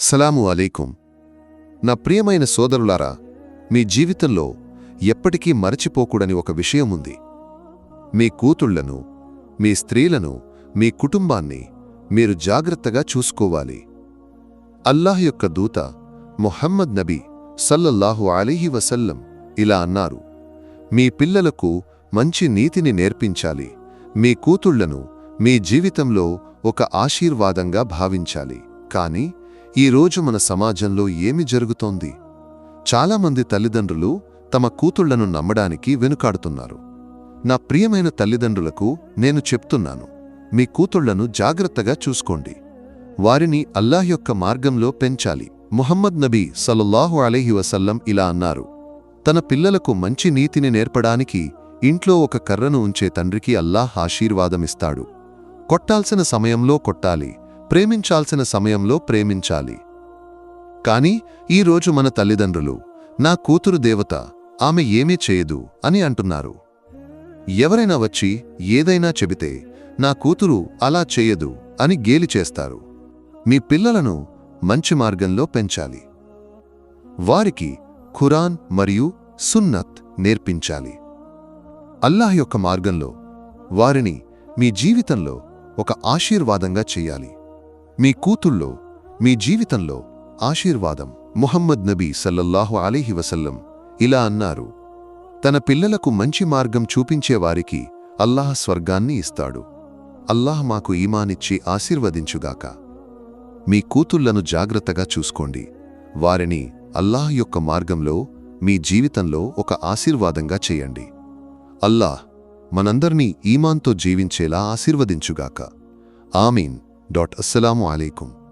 సలాము అలైకుం. నా ప్రియమైన సోదరులారా మీ జీవితంలో ఎప్పటికీ మరచిపోకూడని ఒక విషయం ఉంది. మీ కూతుళ్ళను మీ స్త్రీలను మీ కుటుంబాన్ని మీరు జాగ్రత్తగా చూసుకోవాలి. అల్లాహ్ యొక్క దూత మొహమ్మద్ నబీ సల్లల్లాహు అలీహి వసల్లం ఇలా అన్నారు మీ పిల్లలకు మంచి నీతిని నేర్పించాలి. మీ కూతుళ్ళను మీ జీవితంలో ఒక ఆశీర్వాదంగా భావించాలి. కాని ఈరోజు మన సమాజంలో ఏమి జరుగుతోంది? చాలామంది తల్లిదండ్రులు తమ కూతుళ్ళను నమ్మడానికి వెనుకాడుతున్నారు. నా ప్రియమైన తల్లిదండ్రులకు నేను చెప్తున్నాను మీ కూతుళ్ళను జాగ్రత్తగా చూసుకోండి. వారిని అల్లాహ్ యొక్క మార్గంలో పెంచాలి. ముహమ్మద్ నబీ సల్లల్లాహు అలీహి వసల్లం ఇలా అన్నారు తన పిల్లలకు మంచి నీతిని నేర్పడానికి ఇంట్లో ఒక కర్రను ఉంచే తండ్రికి అల్లాహ్ ఆశీర్వాదమిస్తాడు. కొట్టాల్సిన సమయంలో కొట్టాలి ప్రేమించాల్సిన సమయంలో ప్రేమించాలి. కాని ఈరోజు మన తల్లిదండ్రులు నా కూతురు దేవత ఆమె ఏమీ చేయదు అని అంటున్నారు. ఎవరైనా వచ్చి ఏదైనా చెబితే నా కూతురు అలా చేయదు అని గేలి చేస్తారు. మీ పిల్లలను మంచి మార్గంలో పెంచాలి. వారికి ఖురాన్ మరియు సున్నత్ నేర్పించాలి. అల్లాహ్ యొక్క మార్గంలో వారిని మీ జీవితంలో ఒక ఆశీర్వాదంగా చెయ్యాలి మీ కూతుళ్ళో మీ జీవితంలో ఆశీర్వాదం ముహమ్మద్ నబీ సల్లల్లాహు అలీహి వసల్లం ఇలా అన్నారు తన పిల్లలకు మంచి మార్గం చూపించేవారికి అల్లాహ్ స్వర్గాన్ని ఇస్తాడు. అల్లాహ్ మాకు ఈమానిచ్చి ఆశీర్వదించుగాక. మీ కూతుళ్ళను జాగ్రత్తగా చూసుకోండి. వారిని అల్లాహ్ యొక్క మార్గంలో మీ జీవితంలో ఒక ఆశీర్వాదంగా చేయండి. అల్లాహ్ మనందర్నీ ఈమాన్తో జీవించేలా ఆశీర్వదించుగాక. ఆమీన్. ഡോട്ട് അസ്സലാമു അലൈക്കും